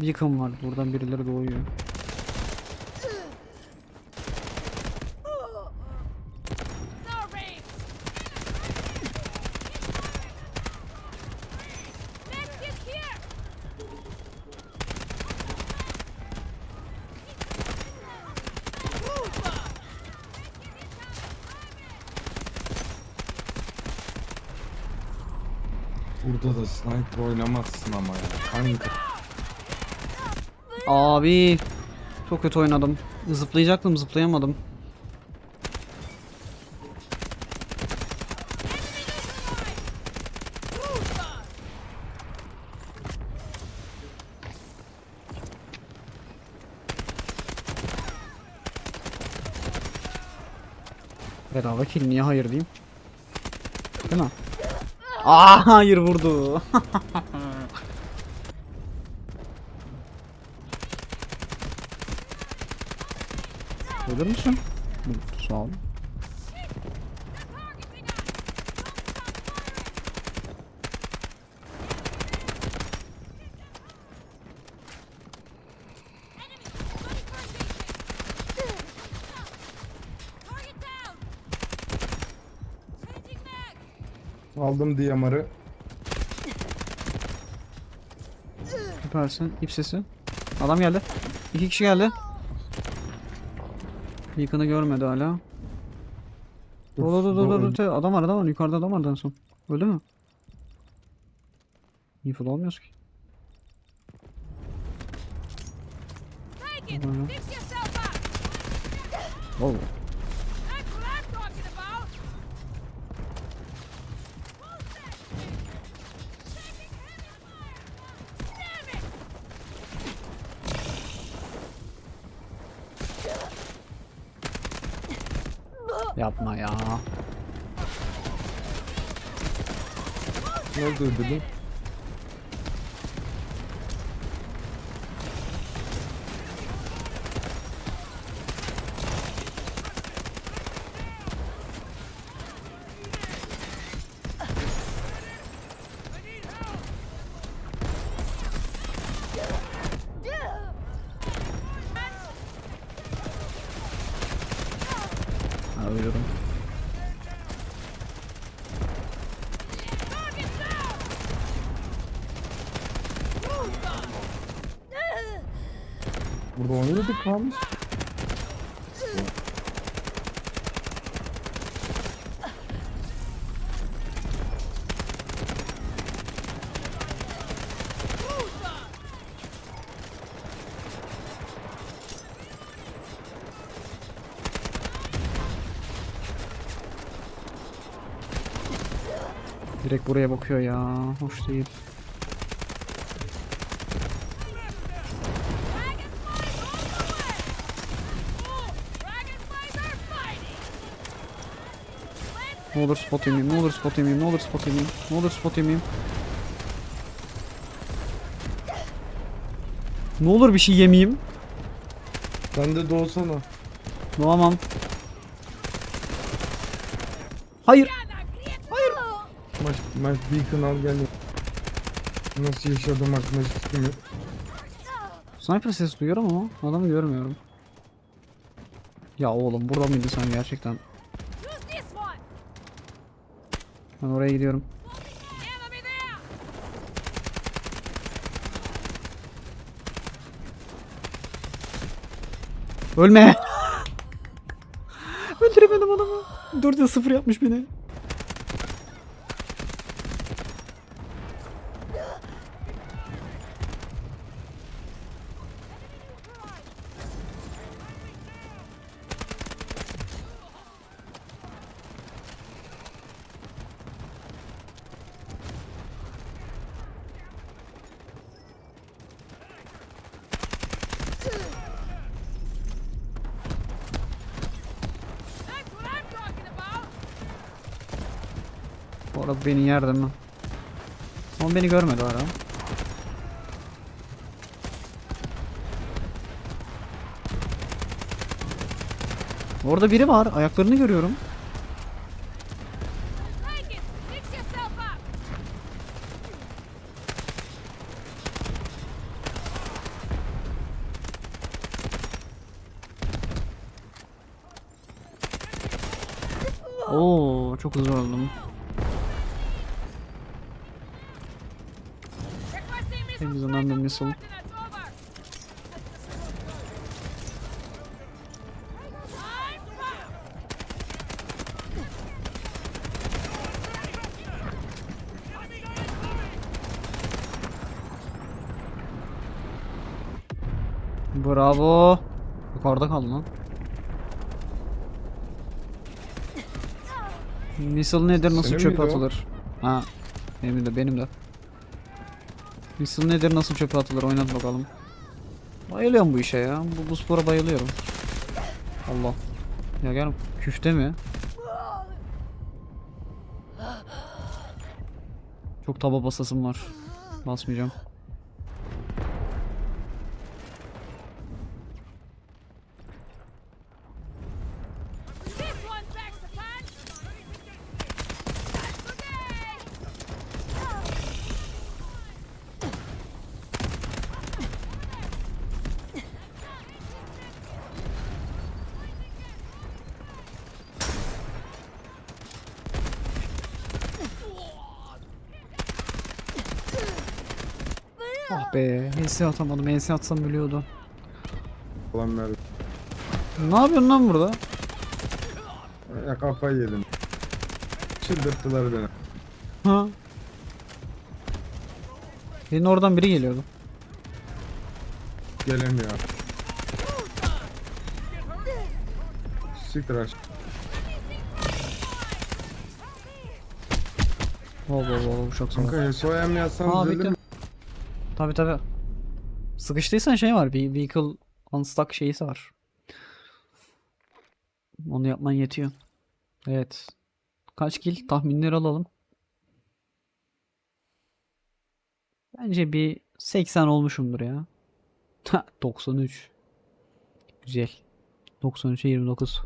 Beacon var. Buradan birileri doğuyor. Burada da sniper oynamazsın ama ya. Kanka. Abi. Çok kötü oynadım. Zıplayacaktım zıplayamadım. Bedava kill niye hayır diyeyim? Değil mi? Aa hayır vurdu. Ölür müsün? Sağ ol. Aldım diyamarı. Süpersin. İp sesi. Adam geldi. İki kişi geldi. Beacon'ı görmedi hala. Dur dur dur dur dur. Adam var adam var. Yukarıda adam vardı en son. Öldü mü? Info olmuyoruz ki. Take it! Fix yourself up! Oh. Yapma ya. Ne oldu ölüyorum. Burada oynuyorduk kalmış. Direkt buraya bakıyor ya. Hoş değil. Ne olur spot yemeyeyim, ne olur spot yemeyeyim, ne olur spot yemeyeyim, ne olur spot yemeyeyim. Ne olur bir şey yemeyeyim. Sen de doğsana. Doğamam. Hayır! Maç beacon al gel. Nasıl yaşadığım hakkında hiç fikrim yok. Sniper sesi duyuyorum ama adamı görmüyorum. Ya oğlum burada mıydı sen gerçekten? Ben oraya gidiyorum. Ölme. Öldüremedim adamı. 4'e 0 yapmış beni. Bak beni yerdim mi? Ama beni görmedi hala. Orada biri var. Ayaklarını görüyorum. Oo çok hızlı oldum. Over. I'm fire. Bravo. Yukarıda kaldı lan. Missile nedir nasıl Senin miydi o? atılır? Ha. Benim de benim de. Missile nedir nasıl çöpe atılır oynat bakalım. Bayılıyorum bu işe ya. Bu, bu spora bayılıyorum. Allah. Ya gel küfte mi? Çok taba basasım var. Basmayacağım. Ah be. HS atamadım. HS atsam biliyordu. Ulan ver. Ne yapıyorsun lan burada? Ya kafayı yedim. Çıldırttılar beni. Ha? Senin oradan biri geliyordu. Gelemiyor. Siktir aç. Wow wow wow bu çok zor. Kanka SOM yazsam Aa düzelir bitti. mi? Tabi tabi. Sıkıştıysan şey var. Bir vehicle unstuck şeysi var. Onu yapman yetiyor. Evet. Kaç kill? Tahminleri alalım. Bence bir 80 olmuşumdur ya. Ha, 93. Güzel. 93'e 29.